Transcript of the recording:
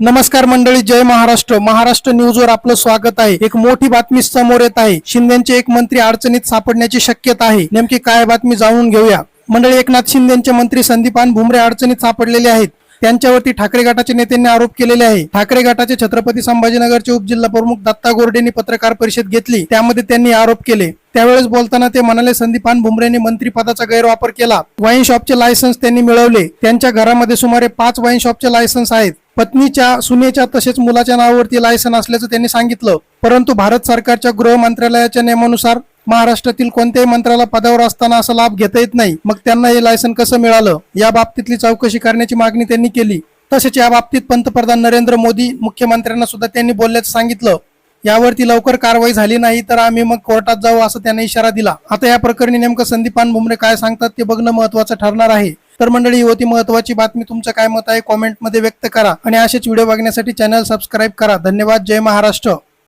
नमस्कार मंडळी जय महाराष्ट्र. महाराष्ट्र न्यूजवर आपलं स्वागत आहे. एक मोठी बातमी समोर येत आहे. शिंदेचे एक मंत्री अडचणीत सापडण्याची शक्यता आहे. नेमकी काय बातमी जाणून घेऊया. मंडळी एकनाथ शिंदेचे मंत्री संदीपान भुमरे अडचणीत सापडलेले आहेत. त्यांच्यावरती ठाकरे गटाच्या नेत्यांनी आरोप केलेले आहे. ठाकरे गटाचे छत्रपती संभाजीनगरचे उपजिल्हा प्रमुख दत्ता गोरडेंनी पत्रकार परिषद घेतली. त्यामध्ये त्यांनी आरोप केले. त्यावेळेस बोलताना ते म्हणाले संदीपान भुमरेने मंत्रीपदाचा गैरवापर केला. वाईन शॉपचे लायसन्स त्यांनी मिळवले. त्यांच्या घरामध्ये सुमारे पाच वाईन शॉपचे लायसन्स आहेत. पत्नीच्या सुनेच्या तसेच मुलाच्या नावावरती लायसन असल्याचं त्यांनी सांगितलं. परंतु भारत सरकारच्या गृह मंत्रालयाच्या नियमानुसार महाराष्ट्रातील कोणत्याही मंत्र्याला पदावर असताना असा लाभ घेता येत नाही. मग त्यांना हे लायसन कसं मिळालं? या बाबतीतली चौकशी करण्याची मागणी त्यांनी केली. तसेच या बाबतीत पंतप्रधान नरेंद्र मोदी मुख्यमंत्र्यांना सुद्धा त्यांनी बोलल्याचं सांगितलं. यावरती लवकर कारवाई झाली नाही तर आम्ही मग कोर्टात जाऊ असं त्यांनी इशारा दिला. आता या प्रकरणी नेमकं संदीपान भुमरे काय सांगतात ते बघणं महत्वाचं ठरणार आहे. तर मंडळी ही होती महत्वाची बातमी तुमचं काय मत आहे? कॉमेंटमध्ये व्यक्त करा. आणि असेच व्हिडिओ बघण्यासाठी चॅनल सबस्क्राईब करा. धन्यवाद. जय महाराष्ट्र.